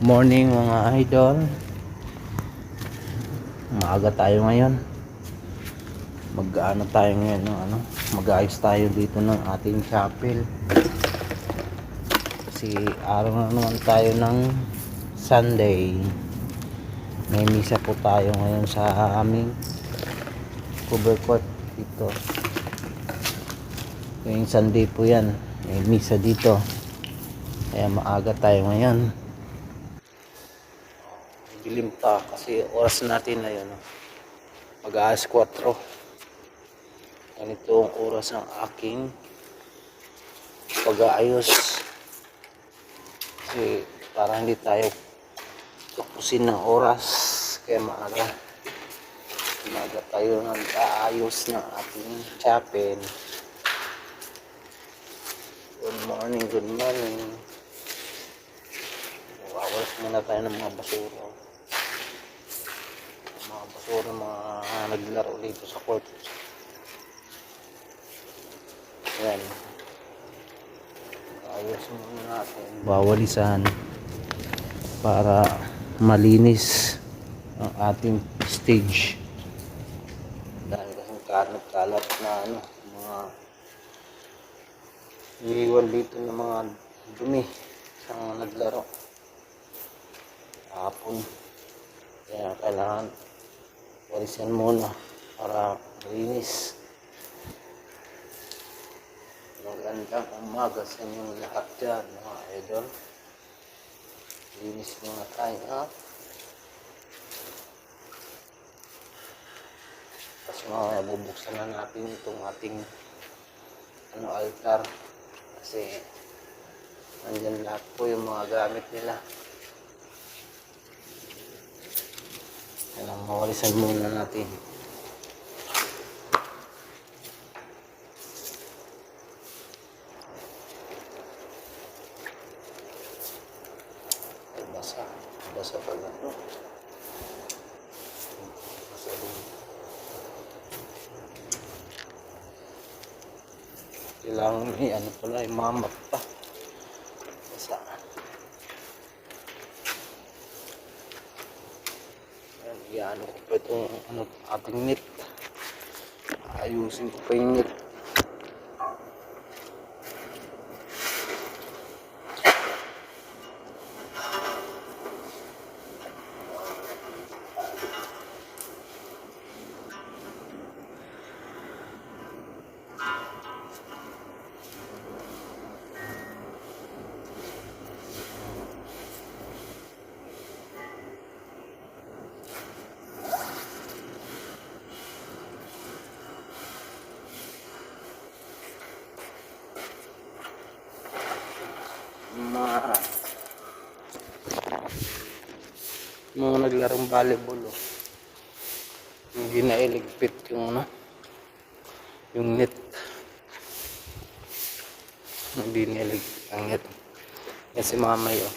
Morning mga idol. Maaga tayo ngayon. Mag-ano tayo ngayon, no? ano? Mag-ayos tayo dito ng ating chapel. Kasi araw na naman tayo ng Sunday. May misa po tayo ngayon sa aming cover court dito. Ngayong Sunday po yan. May misa dito. Kaya maaga tayo ngayon. Dilim pa kasi oras natin na yun. Mag alas 4. Ganito ang oras ng aking pag-aayos. Kasi para hindi tayo tapusin ng oras. Kaya maaga. Maaga tayo nag-aayos ng ating chapel. Good morning, good morning. Wawalas muna tayo ng mga basura. Mga basura, mga naglaro dito sa court. Ayan. Ayos muna natin. Bawalisan para malinis ang ating stage. Dahil kasing kalat-kalat na ano, mga iniwan dito ng mga dumi sa mga naglaro. Hapon. Kaya kailangan walisan muna para malinis. Magandang umaga sa inyong lahat dyan, mga idol. Linis muna tayo, ha? Tapos mga bubuksan na natin itong ating ano, altar. Kasi nandyan lahat po yung mga gamit nila. Kailangan mawalisan muna natin. Basa. Basa pala. Basa din. Kailangan may ano pala, mamat pa. Basa. Iano ko pa itong ano, ating net. Ayusin ko pa yung net. Mga mga naglarong volleyball oh. hindi na iligpit yung ano yung net. Hindi na iligpit ang net. Kasi mamay oh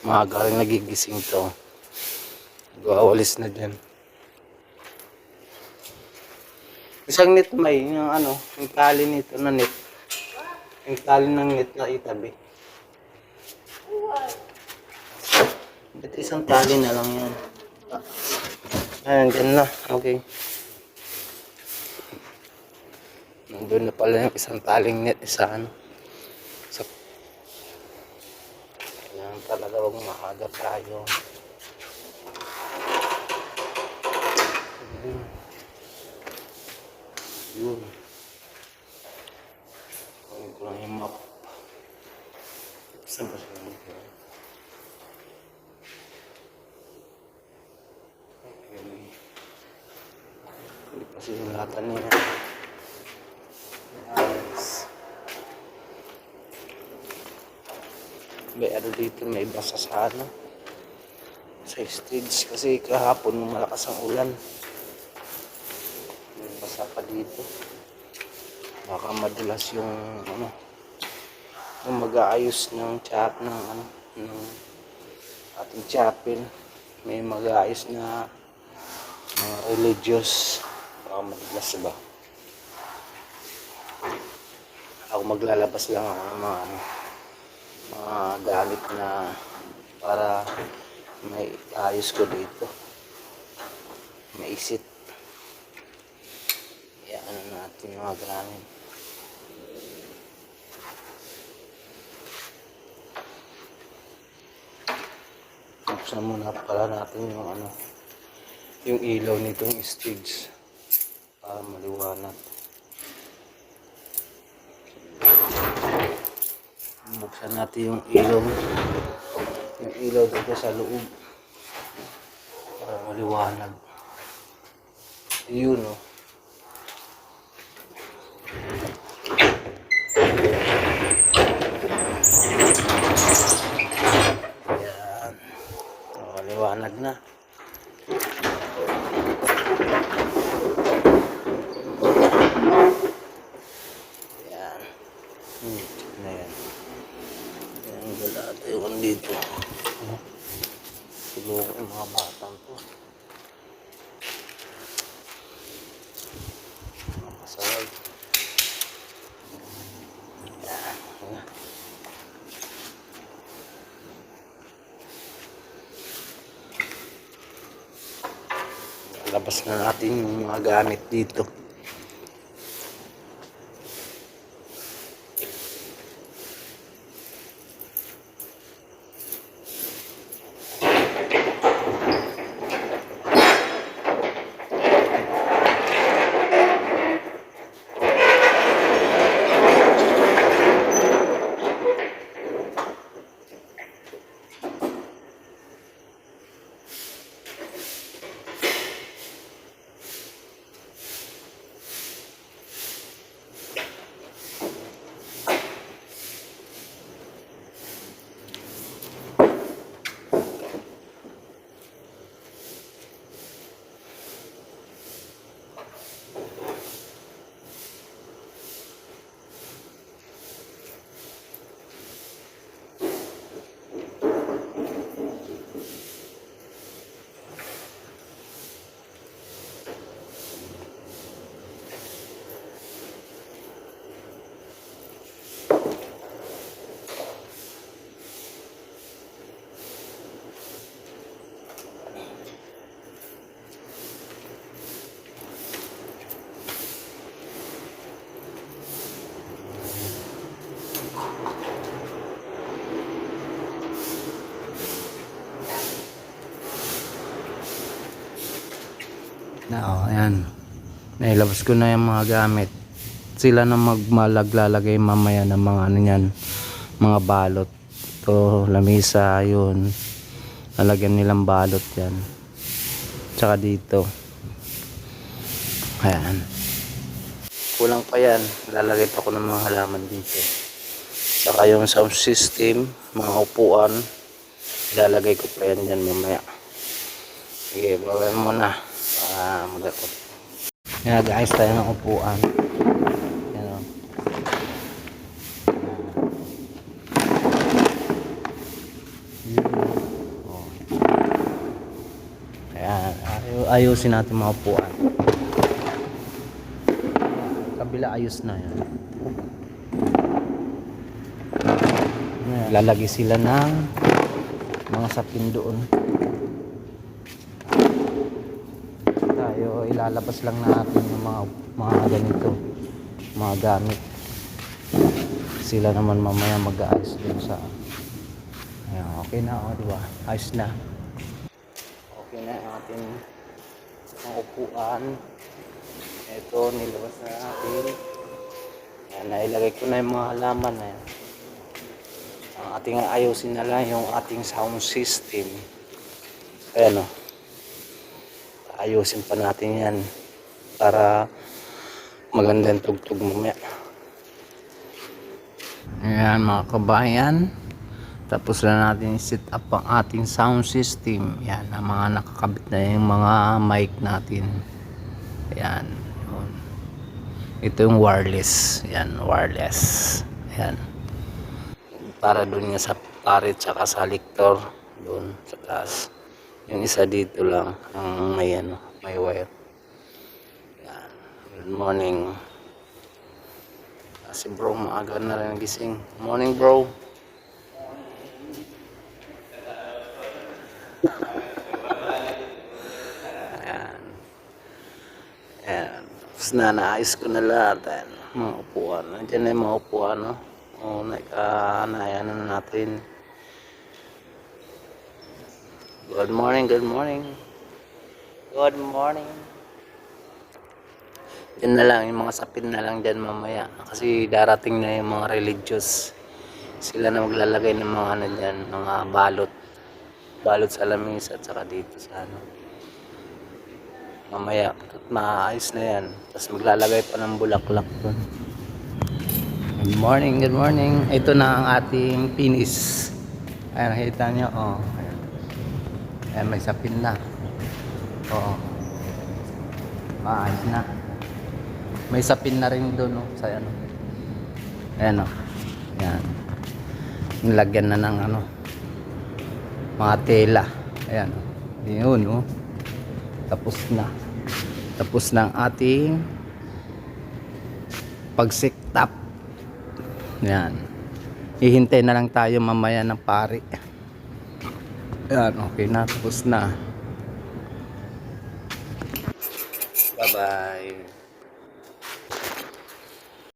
maaga rin nagigising to. Gawalis na dyan. Isang net may yung ano yung tali nito na net. Yung tali ng net na itabi Ito isang tali na lang yan. Ayan, dyan na. Okay. Nandun na pala yung isang taling net isa ano. Sa... Kailangan talaga huwag maaga tayo. Yun. Yun. Kunin ko lang yung map. Saan ba siya? Hindi pa sinulatan niya. Ayos. May ano dito, may basa sa ano. Sa stage kasi kahapon malakas ang ulan. May basa pa dito. Baka madulas yung ano yung mag-aayos ng chat ng ano ng ating chapel may mag-aayos na mga religious baka madalas ba ako maglalabas lang ako ng mga mga gamit na para may ayos ko dito. Maisit. Ano natin mga gamit. Buksan muna pala natin yung ano, yung ilaw nitong stage para maliwanag. Buksan natin yung ilaw. Yung ilaw dito sa loob. Para maliwanag. Yun oh. Yan. Maliwanag na. Yan. Hmm, na yan. Yan, wala tayo dito. Ano? Siguro yung mga batang to. Makasawag. Yan. Yan. Labas na natin yung mga gamit dito. Oh, ayan. Nailabas ko na yung mga gamit. Sila na magmalaglalagay mamaya ng mga ano yan, mga balot. To lamisa, yun. Lalagyan nilang balot yan. Tsaka dito. Ayan. Kulang pa yan. Lalagay pa ko ng mga halaman dito. Tsaka yung sound system, mga upuan. Ilalagay ko pa yan dyan mamaya. Sige, bawain mo na. Para mag-upot. Yan, guys, tayo ng upuan. Yan o. Oh. Ayan, ayusin natin mga upuan. Kabila ayos na yan. Lalagay sila ng mga sapin doon. tayo ilalabas lang natin yung mga mga ganito mga gamit. Sila naman mamaya mag-aayos dun sa ayan, okay na oh, diba? Ayos na. Okay na yung ating mga upuan ito nilabas na natin. Ayan, nailagay ko na yung mga halaman na yan ating ayusin na lang yung ating sound system. Ayan o ayusin pa natin yan para magandang tugtog mamaya. Ayan mga kabayan. Tapos na natin set up ang ating sound system. Yan, ang mga nakakabit na yung mga mic natin. Ayan. Yun. Ito yung wireless. Yan, wireless. Ayan. Para dun nga sa parit tsaka sa lector. Doon sa taas. Yung isa dito lang ang may ano, may wire. Yan. Good morning. Kasi bro, maaga na rin gising. Morning bro. Ayan. Ayan. Tapos na, naayos ko na lahat. Mga upuan. Nandiyan na yung mga upuan, no? O, nag-anayan na natin. Good morning, good morning. Good morning. Yan na lang, yung mga sapin na lang dyan mamaya. Kasi darating na yung mga religious. Sila na maglalagay ng mga ano dyan, mga balot. Balot sa lamisa at saka dito sa ano. Mamaya, maayos na yan. Tapos maglalagay pa ng bulaklak doon. Good morning, good morning. Ito na ang ating pinis. Ayan, nakita nyo, oh. Ayan, may sapin na. Oo. Maayos na. May sapin na rin doon, no, sa ano. Ayan, oh. Ayan. Nilagyan na ng ano, mga tela. Ayan, oh. Yun, oh. Tapos na. Tapos na ang ating pagsiktap. Ayan. Hihintay na lang tayo mamaya ng pari. Ayan, okay na. Tapos na. Bye-bye.